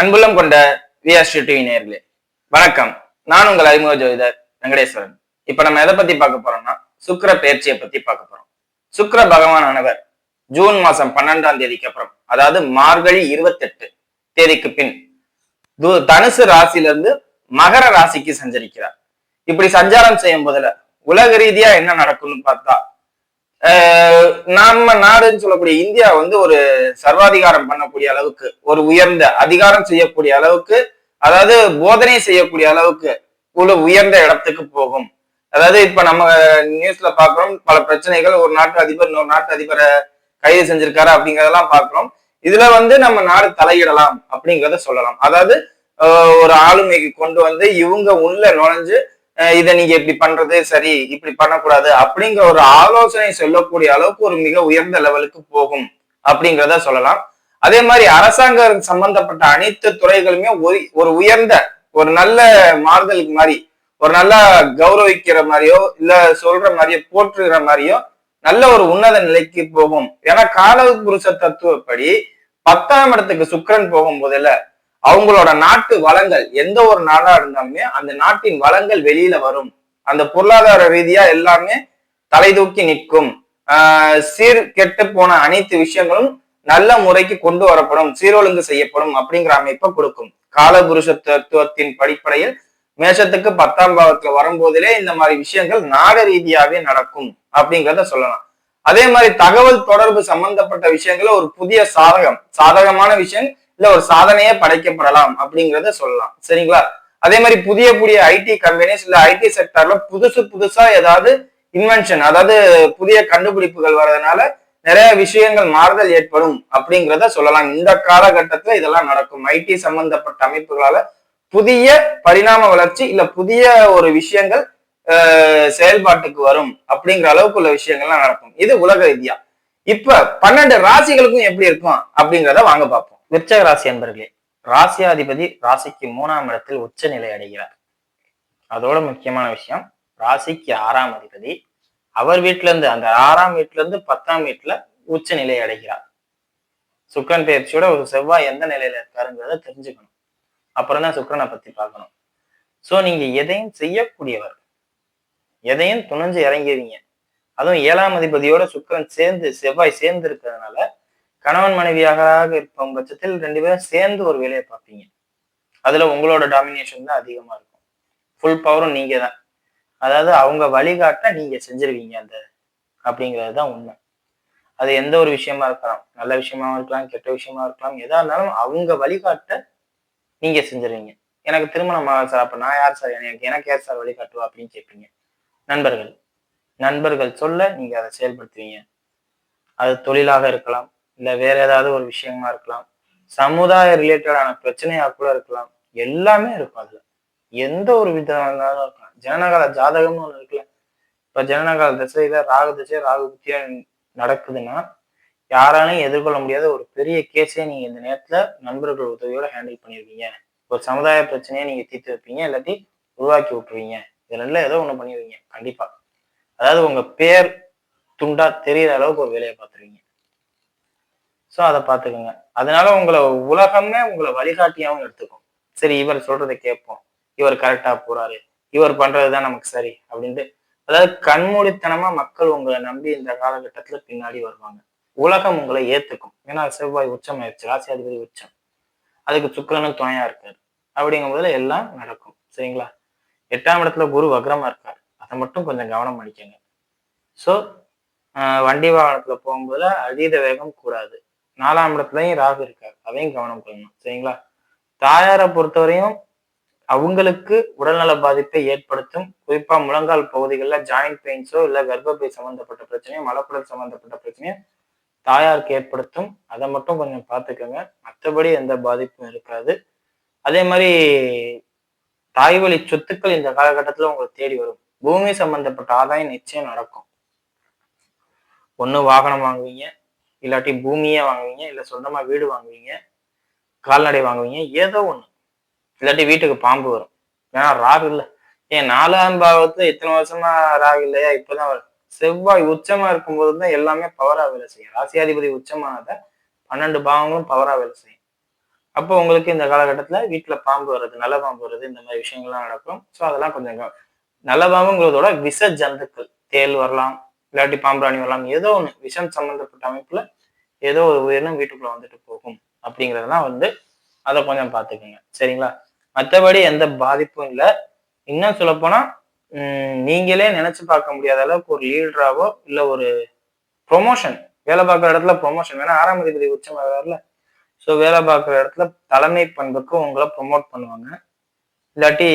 அன்புள்ளம் கொண்ட விஆர்ஸ்டி டிவி நேயர்களே வணக்கம். நான் உங்கள் அறிமுக ஜோதிடர் வெங்கடேஸ்வரன். இப்ப நம்ம எதை பத்தி பார்க்க போறோம்னா சுக்கிர பெயர்ச்சியை பத்தி பார்க்க போறோம். சுக்கிர பகவானானவர் ஜூன் மாசம் பன்னெண்டாம் தேதிக்கு அப்புறம் அதாவது மார்கழி இருபத்தெட்டு தேதிக்கு பின் து- தனுசு ராசியிலிருந்து மகர ராசிக்கு சஞ்சரிக்கிறார். இப்படி சஞ்சாரம் செய்யும் போதுல உலக ரீதியா என்ன நடக்கும்னு பார்த்தா நம்ம நாடுன்னு சொல்லக்கூடிய இந்தியா வந்து ஒரு சர்வாதிகாரம் பண்ணக்கூடிய அளவுக்கு ஒரு உயர்ந்த அதிகாரம் செய்யக்கூடிய அளவுக்கு அதாவது போதனை செய்யக்கூடிய அளவுக்கு ஒரு உயர்ந்த இடத்துக்கு போகும். அதாவது இப்ப நம்ம நியூஸ்ல பாக்குறோம் பல பிரச்சனைகள் ஒரு நாட்டு அதிபர் இன்னொரு நாட்டு அதிபரை கைது செஞ்சிருக்காரு அப்படிங்கறதெல்லாம் பாக்குறோம். இதுல வந்து நம்ம நாடு தலையிடலாம் அப்படிங்கிறத சொல்லலாம். அதாவது ஒரு ஆளுமைக்கு கொண்டு வந்து இவங்க உள்ள நுழைஞ்சு இதை நீங்க இப்படி பண்றது சரி இப்படி பண்ணக்கூடாது அப்படிங்கிற ஒரு ஆலோசனை சொல்லக்கூடிய அளவுக்கு ஒரு மிக உயர்ந்த லெவலுக்கு போகும் அப்படிங்கிறத சொல்லலாம். அதே மாதிரி அரசாங்கம் சம்பந்தப்பட்ட அனைத்து துறைகளுமே ஒரு- ஒரு உயர்ந்த ஒரு நல்ல மாறுதலுக்கு மாதிரி ஒரு நல்ல கௌரவிக்கிற மாதிரியோ இல்ல சொல்ற மாதிரியோ போற்றுகிற மாதிரியோ நல்ல ஒரு உன்னத நிலைக்கு போகும். ஏன்னா கால புருஷ தத்துவப்படி பத்தாம் இடத்துக்கு சுக்கிரன் போகும் போதில் அவங்களோட நாட்டு வளங்கள் எந்த ஒரு நாடா இருந்தாலுமே அந்த நாட்டின் வளங்கள் வெளியில வரும். அந்த பொருளாதார ரீதியா எல்லாமே தலை தூக்கி நிற்கும். சீர் கெட்டு போன அனைத்து விஷயங்களும் நல்ல முறைக்கு கொண்டு வரப்படும் சீரொழுங்கு செய்யப்படும் அப்படிங்கிற அமைப்பை கொடுக்கும். காலபுருஷ தத்துவத்தின் படிப்படையில் மேஷத்துக்கு பத்தாம் பாவத்துல வரும்போதிலே இந்த மாதிரி விஷயங்கள் நாட ரீதியாவே நடக்கும் அப்படிங்கிறத சொல்லலாம். அதே மாதிரி தகவல் தொடர்பு சம்பந்தப்பட்ட விஷயங்கள ஒரு புதிய சாதகம் சாதகமான விஷயம் இல்ல ஒரு சாதனையே படைக்கப்படலாம் அப்படிங்கிறத சொல்லலாம். சரிங்களா? அதே மாதிரி புதிய புதிய ஐடி கம்பெனிஸ் இல்ல ஐடி செக்டர்ல புதுசு புதுசா ஏதாவது இன்வென்ஷன் அதாவது புதிய கண்டுபிடிப்புகள் வர்றதுனால நிறைய விஷயங்கள் மாறுதல் ஏற்படும் அப்படிங்கிறத சொல்லலாம். இந்த காலகட்டத்துல இதெல்லாம் நடக்கும். ஐடி சம்பந்தப்பட்ட அமைப்புகளால புதிய பரிணாம வளர்ச்சி இல்ல புதிய ஒரு விஷயங்கள் செயல்பாட்டுக்கு வரும் அப்படிங்கிற அளவுக்கு உள்ள விஷயங்கள்லாம் நடக்கும். இது உலக ரீதியா. இப்ப பன்னெண்டு ராசிகளுக்கும் எப்படி இருக்கும் அப்படிங்கிறத வாங்க பார்ப்போம். விருச்சக ராசி என்பர்களே ராசியாதிபதி ராசிக்கு மூணாம் இடத்தில் உச்ச நிலை அடைகிறார். அதோட முக்கியமான விஷயம் ராசிக்கு ஆறாம் அதிபதி அவர் வீட்டுல இருந்து அந்த ஆறாம் வீட்டுல இருந்து பத்தாம் வீட்டுல உச்ச நிலை அடைகிறார். சுக்கரன் பயிற்சியோட ஒரு செவ்வாய் எந்த நிலையில இருக்காருங்கிறத தெரிஞ்சுக்கணும். அப்புறம் தான் சுக்கரனை பத்தி பார்க்கணும். சோ நீங்க எதையும் செய்யக்கூடியவர் எதையும் துணிஞ்சு இறங்கிடுவீங்க அதுவும் ஏழாம் அதிபதியோட சுக்கிரன் சேர்ந்து செவ்வாய் சேர்ந்து இருக்கிறதுனால கணவன் மனைவியாக இருக்கும் பட்சத்தில் ரெண்டு பேரும் சேர்ந்து ஒரு வேலையை பார்ப்பீங்க. அதுல உங்களோட டாமினேஷன் தான் அதிகமா இருக்கும். ஃபுல் பவரும் நீங்க தான். அதாவது அவங்க வழிகாட்ட நீங்க செஞ்சிருவீங்க அந்த அப்படிங்கிறது தான் உண்மை. அது எந்த ஒரு விஷயமா இருக்கலாம். நல்ல விஷயமா இருக்கலாம் கெட்ட விஷயமா இருக்கலாம். எதா இருந்தாலும் அவங்க வழிகாட்ட நீங்க செஞ்சிருவீங்க. எனக்கு திருமணம் ஆகும் சார். அப்ப நான் யார் சார்? எனக்கு எனக்கு யார் சார் வழிகாட்டுவா அப்படின்னு கேட்பீங்க. நண்பர்கள். நண்பர்கள் சொல்ல நீங்க அதை செயல்படுத்துவீங்க. அது தொழிலாக இருக்கலாம். இல்லை வேற ஏதாவது ஒரு விஷயமா இருக்கலாம். சமுதாய ரிலேட்டடான பிரச்சனையா கூட இருக்கலாம். எல்லாமே இருக்கும் அதுல. எந்த ஒரு விதமானாலும் இருக்கலாம். ஜனநகால ஜாதகம்னு ஒன்று இருக்குல்ல. இப்ப ஜனநகால திசையில ராகு திசை ராகு புத்தியா நடக்குதுன்னா யாராலையும் எதிர்கொள்ள முடியாத ஒரு பெரிய கேஸே நீங்க இந்த நேரத்துல நண்பர்கள் உதவியோட ஹேண்டில் பண்ணிருவீங்க ஒரு சமுதாய பிரச்சனையை நீங்க தீர்த்து வைப்பீங்க இல்லாட்டி உருவாக்கி விட்டுருவீங்க. இதுல ஏதோ ஒண்ணு பண்ணிடுவீங்க கண்டிப்பா. அதாவது உங்க பேர் துண்டா தெரியற அளவுக்கு ஒரு வேலையை பார்த்துருவீங்க. ஸோ அதை பார்த்துக்கோங்க. அதனால உங்களை உலகமே உங்களை வழிகாட்டியாவும் எடுத்துக்கும். சரி இவர் சொல்றதை கேட்போம். இவர் கரெக்டா போறாரு. இவர் பண்றதுதான் நமக்கு சரி அப்படின்ட்டு. அதாவது கண்மூடித்தனமா மக்கள் உங்களை நம்பி இந்த காலகட்டத்துல பின்னாடி வருவாங்க. உலகம் உங்களை ஏத்துக்கும். ஏன்னா செவ்வாய் உச்சம் ஆயிடுச்சு. ராசியாதிபதி உச்சம். அதுக்கு சுக்கரனும் துணையா இருக்காரு. அப்படிங்கும் போதுல எல்லாம் நடக்கும். சரிங்களா? எட்டாம் இடத்துல குரு வக்ரமா இருக்காரு. அதை மட்டும் கொஞ்சம் கவனம் பண்ணிக்கோங்க ஸோ வண்டி வாகனத்துல போகும்போது அதீத வேகம் கூடாது. நாலாம் இடத்துலயும் ராகு இருக்காரு. அதையும் கவனம் கொள்ளணும். சரிங்களா? தாயாரை பொறுத்தவரையும் அவங்களுக்கு உடல்நல பாதிப்பை ஏற்படுத்தும். குறிப்பா முழங்கால் பகுதிகளில் ஜாயிண்ட் பெயின்ஸோ இல்ல கர்ப்பப்பை சம்பந்தப்பட்ட பிரச்சனையோ மலக்குடல் சம்பந்தப்பட்ட பிரச்சனையோ தாயாருக்கு ஏற்படுத்தும். அதை மட்டும் கொஞ்சம் பார்த்துக்கோங்க. மற்றபடி எந்த பாதிப்பும் இருக்காது. அதே மாதிரி தாய் வழி சொத்துக்கள் இந்த காலகட்டத்துல உங்களுக்கு தேடி வரும். பூமி சம்பந்தப்பட்ட ஆதாயம் நிச்சயம் நடக்கும். ஒண்ணு வாகனம் வாங்குவீங்க இல்லாட்டி பூமியே வாங்குவீங்க இல்லை சொந்தமாக வீடு வாங்குவீங்க கால்நடை வாங்குவீங்க ஏதோ ஒன்று இல்லாட்டி வீட்டுக்கு பாம்பு வரும். ஏன்னா ராகு இல்லை. ஏன் நாலாம் பாவத்துல இத்தனை வருஷமா ராகு இல்லையா? இப்போதான் வரும். செவ்வாய் உச்சமா இருக்கும்போது தான் எல்லாமே பவரா வேலை செய்யும். ராசியாதிபதி உச்சமானத பன்னெண்டு பாவங்களும் பவரா வேலை செய்யும். அப்போ உங்களுக்கு இந்த காலகட்டத்தில் வீட்டில் பாம்பு வர்றது நல்ல பாம்பு வர்றது இந்த மாதிரி விஷயங்கள்லாம் நடக்கும். ஸோ அதெல்லாம் கொஞ்சம் நல்ல பாம்புங்கிறதோட விஷ ஜந்துக்கள் தேல் வரலாம் இல்லாட்டி பாம்பிராணி வரலாம். ஏதோ ஒன்று விஷம் சம்மந்தப்பட்ட அமைப்புல ஏதோ ஒரு உயிரினம் வீட்டுக்குள்ள வந்துட்டு போகும். அப்படிங்கிறதெல்லாம் வந்து அதை கொஞ்சம் பார்த்துக்குங்க சரிங்களா? மற்றபடி எந்த பாதிப்பும் இல்லை. இன்னும் சொல்லப்போனா நீங்களே நினைச்சு பார்க்க முடியாத அளவுக்கு ஒரு லீடராவோ இல்லை ஒரு ப்ரொமோஷன் வேலை பார்க்குற இடத்துல ப்ரொமோஷன் வேணா ஆறாம் அதிபதி உச்சமாகல ஸோ வேலை பார்க்குற இடத்துல தலைமை பண்புக்கு உங்களை ப்ரொமோட் பண்ணுவாங்க. இல்லாட்டி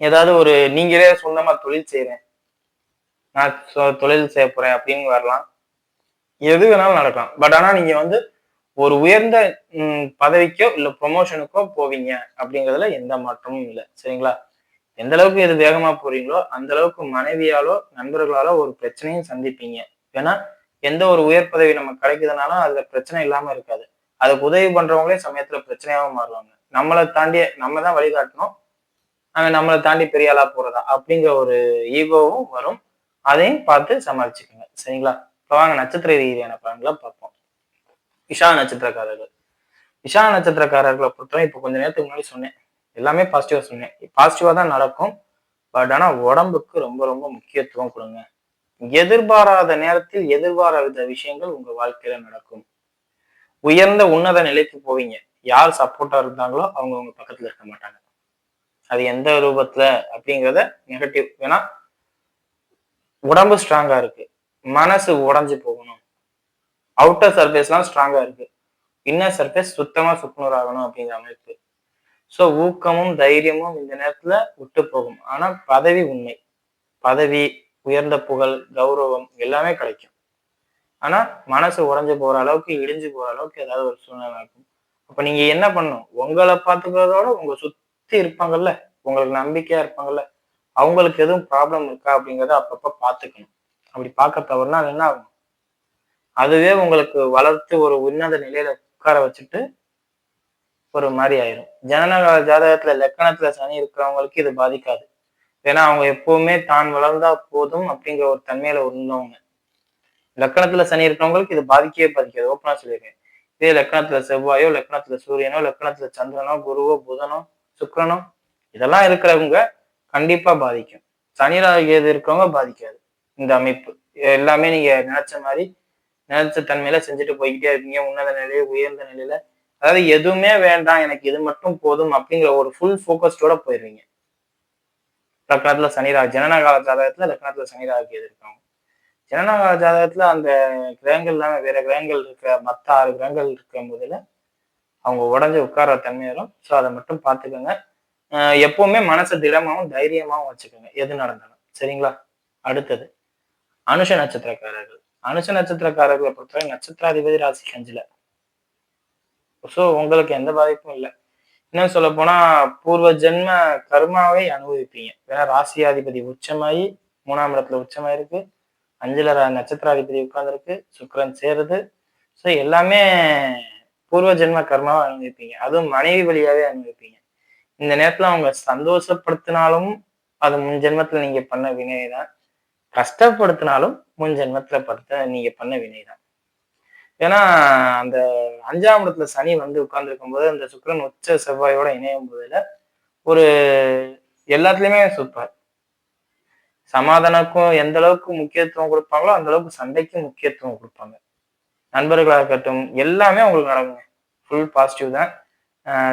ஏதாவது ஒரு நீங்களே சொந்தமாக தொழில் செய்கிறேன் நான் தொழில் செய்ய போறேன் அப்படின்னு வரலாம். எது வேணாலும் நடக்கலாம். பட் ஆனா நீங்க வந்து ஒரு உயர்ந்த பதவிக்கோ இல்லை ப்ரொமோஷனுக்கோ போவீங்க அப்படிங்கிறதுல எந்த மாற்றமும் இல்லை. சரிங்களா? எந்த அளவுக்கு இது வேகமா போறீங்களோ அந்த அளவுக்கு மனைவியாலோ நண்பர்களாலோ ஒரு பிரச்சனையும் சந்திப்பீங்க. ஏன்னா எந்த ஒரு உயர் பதவி நம்ம கிடைக்குதுனாலும் அதுல பிரச்சனை இல்லாம இருக்காது. அதுக்கு உதவி பண்றவங்களே சமயத்துல பிரச்சனையாவும் மாறுவாங்க. நம்மளை தாண்டி நம்ம தான் வழிகாட்டணும். அவன் நம்மளை தாண்டி பெரிய ஆளா போறதா? அப்படிங்கிற ஒரு ஈகோவும் வரும். அதையும் பார்த்து சமாளிச்சுக்கோங்க. சரிங்களா? இப்போ வாங்க நட்சத்திர ரீதியான பலன்களை பார்ப்போம். விஷா நட்சத்திரக்காரர்கள். விஷா நட்சத்திரக்காரர்களை பொறுத்தவரை இப்போ கொஞ்ச நேரத்துக்கு முன்னாடி சொன்னேன். எல்லாமே பாசிட்டிவா சொன்னேன். பாசிட்டிவா தான் நடக்கும். பட் ஆனா உடம்புக்கு ரொம்ப ரொம்ப முக்கியத்துவம் கொடுங்க. எதிர்பாராத நேரத்தில் எதிர்பாராத விஷயங்கள் உங்க வாழ்க்கையில நடக்கும். உயர்ந்த உன்னத நிலைக்கு போவீங்க. யார் சப்போர்ட்டா இருந்தாங்களோ அவங்க உங்க பக்கத்துல இருக்க மாட்டாங்க. அது எந்த ரூபத்துல அப்படிங்கிறத நெகட்டிவ் ஏன்னா உடம்பு ஸ்ட்ராங்கா இருக்கு. மனசு உடஞ்சு போகணும். அவுட்டர் சர்ஃபேஸ்லாம் ஸ்ட்ராங்கா இருக்கு. இன்னர் சர்ஃபேஸ் சுத்தமா சுக்குனூர் ஆகணும் அப்படிங்கிற அமைப்பு. ஸோ ஊக்கமும் தைரியமும் இந்த நேரத்துல விட்டு போகும். ஆனா பதவி உண்மை. பதவி உயர்ந்த புகழ் கௌரவம் எல்லாமே கிடைக்கும். ஆனா மனசு உடஞ்சு போற அளவுக்கு இடிஞ்சு போற அளவுக்கு ஏதாவது ஒரு சூழ்நிலை இருக்கும் அப்ப நீங்க என்ன பண்ணணும்? உங்களை பார்த்துக்கிறதோட உங்க சுத்தி இருப்பாங்கல்ல? உங்களுக்கு நம்பிக்கையா இருப்பாங்கல்ல? அவங்களுக்கு எதுவும் ப்ராப்ளம் இருக்கா அப்படிங்கிறத அப்பப்ப பார்த்துக்கணும். அப்படி பார்க்க தவறுனா அது என்ன ஆகும்? அதுவே உங்களுக்கு வளர்த்து ஒரு உன்னத நிலையில உட்கார வச்சுட்டு ஒரு மாதிரி ஆயிரும். ஜனனகால ஜாதகத்துல லக்கணத்துல சனி இருக்கிறவங்களுக்கு இது பாதிக்காது. ஏன்னா அவங்க எப்பவுமே தான் வளர்ந்தா போதும் அப்படிங்கிற ஒரு தன்மையில இருந்தவங்க. லக்கணத்துல சனி இருக்கிறவங்களுக்கு இது பாதிக்கவே பாதிக்காது. ஓப்பனா சொல்லியிருக்கேன். இதே லக்கணத்துல செவ்வாயோ லக்கணத்துல சூரியனோ லக்கணத்துல சந்திரனோ குருவோ புதனோ சுக்கரனோ இதெல்லாம் இருக்கிறவங்க கண்டிப்பா பாதிக்கும். சனி ராகு இருக்கிறவங்க பாதிக்காது. இந்த அமைப்பு. எல்லாமே நீங்க நினைச்ச மாதிரி நினைச்ச தன்மையில செஞ்சுட்டு போய்கிட்டே இருக்கீங்க. உன்னத நிலையில உயர்ந்த நிலையில. அதாவது எதுவுமே வேண்டாம் எனக்கு இது மட்டும் போதும் அப்படிங்கிற ஒரு ஃபுல் ஃபோக்கஸ்டோட போயிடுவீங்க லக்னத்துல சனிராகு ஜனனகால ஜாதகத்துல லக்னத்துல சனிராகு கேது இருக்காங்க ஜனனகால ஜாதகத்துல அந்த கிரகங்கள் இல்லாம வேற கிரகங்கள் இருக்க மத்த ஆறு கிரகங்கள் இருக்கும் போதுல அவங்க உடஞ்சு உட்கார தன்மை வரும். ஸோ அதை மட்டும் பார்த்துக்கோங்க. எப்பவுமே மனசை திடமாவும் தைரியமாவும் வச்சுக்கோங்க. எது நடந்தாலும். சரிங்களா? அடுத்தது அனுஷ நட்சத்திரக்காரர்கள். அனுஷ நட்சத்திரக்காரர்களை பொறுத்தவரை நட்சத்திராதிபதி ராசி கஞ்சில ஸோ உங்களுக்கு எந்த பாதிப்பும் இல்லை. இன்னும் சொல்ல போனா பூர்வ ஜென்ம கர்மாவை அனுபவிப்பீங்க. ஏன்னா ராசியாதிபதி உச்சமாயி மூணாம் இடத்துல உச்சமாயிருக்கு. அஞ்சுல நட்சத்திராதிபதி உட்கார்ந்துருக்கு. சுக்கரன் சேருது. ஸோ எல்லாமே பூர்வ ஜென்ம கர்மாவை அனுபவிப்பீங்க. அதுவும் மனைவி வழியாவே அனுபவிப்பீங்க. இந்த நேரத்துல அவங்க சந்தோஷப்படுத்தினாலும் அது முன் ஜென்மத்துல நீங்க பண்ண வினைதான். கஷ்டப்படுத்தினாலும் முன் ஜென்மத்துல படுத்த நீங்க பண்ண வினைதான். ஏன்னா அந்த அஞ்சாம் இடத்துல சனி வந்து உட்கார்ந்துருக்கும் போது அந்த சுக்கரன் உச்ச செவ்வாயோட இணையும் போதுல ஒரு எல்லாத்துலயுமே சூப்பர். சமாதானக்கும் எந்த அளவுக்கு முக்கியத்துவம் கொடுப்பாங்களோ அந்த அளவுக்கு சண்டைக்கும் முக்கியத்துவம் கொடுப்பாங்க. நண்பர்களாக இருக்கட்டும் எல்லாமே உங்களுக்கு நடக்குங்க. ஃபுல் பாசிட்டிவ் தான்.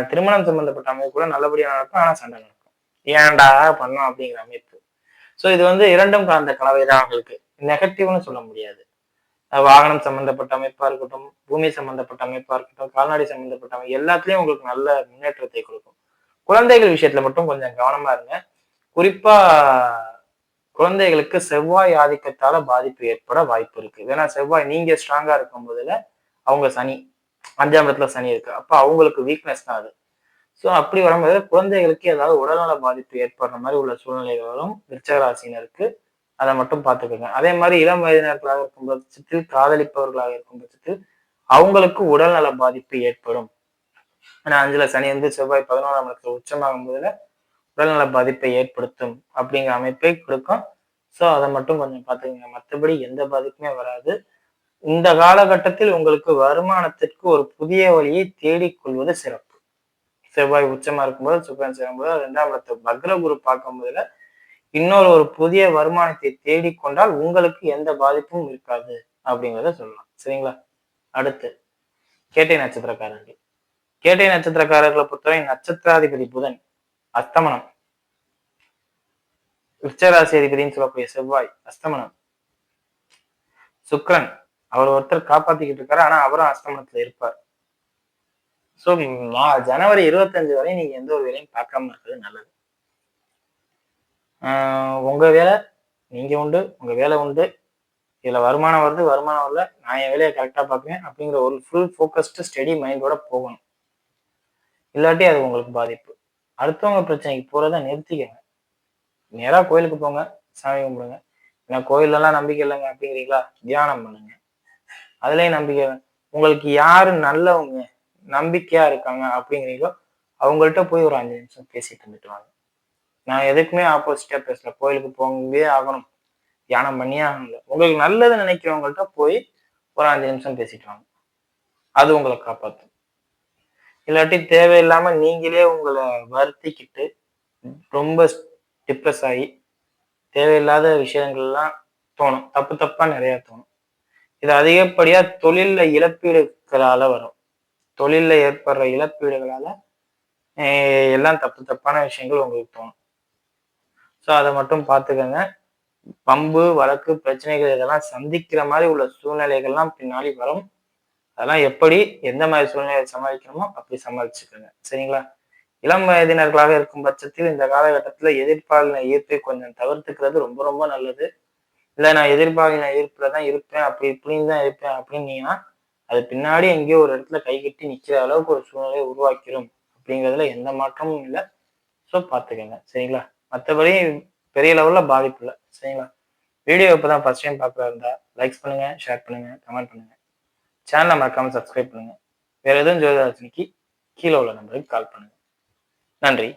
திருமணம் சம்பந்தப்பட்ட அமைப்பு கூட நல்லபடியாக நடக்கும் ஆனால் சண்டை நடக்கும். ஏன்டா பண்ணோம் அப்படிங்கிற அமைப்பு. ஸோ இது வந்து இரண்டும் கலந்த கலவை தான் அவங்களுக்கு. நெகட்டிவ்னு சொல்ல முடியாது. வாகனம் சம்பந்தப்பட்ட அமைப்பா இருக்கட்டும் பூமி சம்பந்தப்பட்ட அமைப்பா இருக்கட்டும் கால்நடை சம்பந்தப்பட்ட அமைப்பு எல்லாத்துலயும் உங்களுக்கு நல்ல முன்னேற்றத்தை கொடுக்கும். குழந்தைகள் விஷயத்துல மட்டும் கொஞ்சம் கவனமா இருங்க. குறிப்பா குழந்தைகளுக்கு செவ்வாய் ஆதிக்கத்தால பாதிப்பு ஏற்பட வாய்ப்பு இருக்கு. ஏன்னா செவ்வாய் நீங்க ஸ்ட்ராங்கா இருக்கும் போதுல அவங்க சனி. அஞ்சாம் இடத்துல சனி இருக்கு. அப்போ அவங்களுக்கு வீக்னஸ் தான் அது. ஸோ அப்படி வரும்போது குழந்தைகளுக்கு ஏதாவது உடல்நல பாதிப்பு ஏற்படுற மாதிரி உள்ள சூழ்நிலைகள் வரும் விருச்சக அதை மட்டும் பார்த்துக்கோங்க. அதே மாதிரி இளம் வயதினர்களாக இருக்கும் பட்சத்தில் காதலிப்பவர்களாக இருக்கும் பட்சத்தில் அவங்களுக்கு உடல்நல பாதிப்பு ஏற்படும். ஏன்னா அஞ்சுல சனி வந்து செவ்வாய் பதினோராம் இடத்துல உச்சமாகும் போதுல உடல்நல பாதிப்பை ஏற்படுத்தும் அப்படிங்கிற அமைப்பை கொடுக்கும். ஸோ அதை மட்டும் கொஞ்சம் பார்த்துக்கோங்க. மற்றபடி எந்த பாதிப்புமே வராது. இந்த காலகட்டத்தில் உங்களுக்கு வருமானத்திற்கு ஒரு புதிய வழியை தேடிக்கொள்வது சிறப்பு. செவ்வாய் உச்சமா இருக்கும்போது சுக்கரன் சேரும்போது ரெண்டாம் இடத்தை பக்ர குரு பார்க்கும்போதுல இன்னொரு ஒரு புதிய வருமானத்தை தேடிக்கொண்டால் உங்களுக்கு எந்த பாதிப்பும் இருக்காது அப்படிங்கிறத சொல்லலாம். சரிங்களா? அடுத்து கேட்டை நட்சத்திரக்காரர்கள். கேட்டை நட்சத்திரக்காரர்களை பொறுத்தவரை நட்சத்திராதிபதி புதன் அஸ்தமனம். உச்சராசி அதிபதினு சொல்லக்கூடிய செவ்வாய் அஸ்தமனம். சுக்ரன் அவர் ஒருத்தர் காப்பாத்திக்கிட்டு இருக்காரு ஆனா அவரும் அஸ்தமனத்துல இருப்பார். ஸோ ஜனவரி இருபத்தஞ்சு வரை நீங்க எந்த ஒரு வேலையும் பார்க்காம இருக்கிறது நல்லது. உங்க வேலை நீங்க உண்டு உங்க வேலை உண்டு. இதுல வருமானம் வருது வருமானம் வரல நான் என் வேலையை கரெக்டா பார்க்குவேன் அப்படிங்கிற ஒரு ஃபுல் ஃபோக்கஸ்டு ஸ்டடி மைண்டோட போகணும். இல்லாட்டி அது உங்களுக்கு பாதிப்பு. அடுத்தவங்க பிரச்சனைக்கு போறத நிறுத்திக்கங்க. நேராக கோயிலுக்கு போங்க சாமி கும்பிடுங்க. ஏன்னா கோயிலெல்லாம் நம்பிக்கை இல்லைங்க அப்படிங்கிறீங்களா? தியானம் பண்ணுங்க. அதுலேயும் நம்பிக்கை உங்களுக்கு யாரு நல்லவங்க நம்பிக்கையா இருக்காங்க அப்படிங்கிறீங்களோ அவங்கள்ட்ட போய் ஒரு அஞ்சு நிமிஷம் பேசிட்டு இருந்துட்டு வாங்க. நான் எதுக்குமே ஆப்போசிட்டா பேசல. கோயிலுக்கு போகவே ஆகணும். தியானம் பண்ணியே ஆகணும்ல. உங்களுக்கு நல்லது நினைக்கிறவங்கள்ட்ட போய் ஒரு அஞ்சு நிமிஷம் பேசிட்டு வாங்க. அது உங்களை காப்பாற்றும் இல்லாட்டி தேவையில்லாம நீங்களே உங்களை வருத்திக்கிட்டு ரொம்ப டிப்ரெஸ் ஆகி தேவையில்லாத விஷயங்கள்லாம் தோணும். தப்பு தப்பா நிறைய தோணும். இது அதிகப்படியா தொழில்ல இழப்பீடுகளால வரும். தொழில்ல ஏற்படுற இழப்பீடுகளால எல்லாம் தப்பு தப்பான விஷயங்கள் உங்களுக்கு தோணும். ஸோ அதை மட்டும் பார்த்துக்கோங்க. பம்பு வழக்கு பிரச்சனைகள் இதெல்லாம் சந்திக்கிற மாதிரி உள்ள சூழ்நிலைகள்லாம் பின்னாடி வரும். அதெல்லாம் எப்படி எந்த மாதிரி சூழ்நிலையை சமாளிக்கணுமோ அப்படி சமாளிச்சுக்கோங்க. சரிங்களா? இளம் வயதினர்களாக இருக்கும் பட்சத்தில் இந்த காலகட்டத்தில் எதிர்ப்பாளனை ஈர்ப்பை கொஞ்சம் தவிர்த்துக்கிறது ரொம்ப ரொம்ப நல்லது. இல்லை நான் எதிர்பார்க்கிற எதிர்ப்பில் தான் இருப்பேன். அப்படி இப்படின்னு தான் இருப்பேன் அப்படின்னீங்கன்னா அது பின்னாடி எங்கேயோ ஒரு இடத்துல கை கட்டி நிற்கிற அளவுக்கு ஒரு சூழ்நிலையை உருவாக்கிடும் அப்படிங்கிறதுல எந்த மாற்றமும் இல்லை. ஸோ பார்த்துக்கோங்க. சரிங்களா? மற்றபடி பெரிய லெவலில் பாதிப்பு இல்லை. சரிங்களா? வீடியோ இப்போ தான் ஃபஸ்ட் டைம் பார்க்குறா இருந்தால் லைக்ஸ் பண்ணுங்கள் ஷேர் பண்ணுங்கள் கமெண்ட் பண்ணுங்கள் சேனலை மறக்காமல் சப்ஸ்கிரைப் பண்ணுங்கள் வேறு எதுவும் ஜோதிராஜனிக்கு கீழே உள்ள நம்பருக்கு கால் பண்ணுங்கள் நன்றி.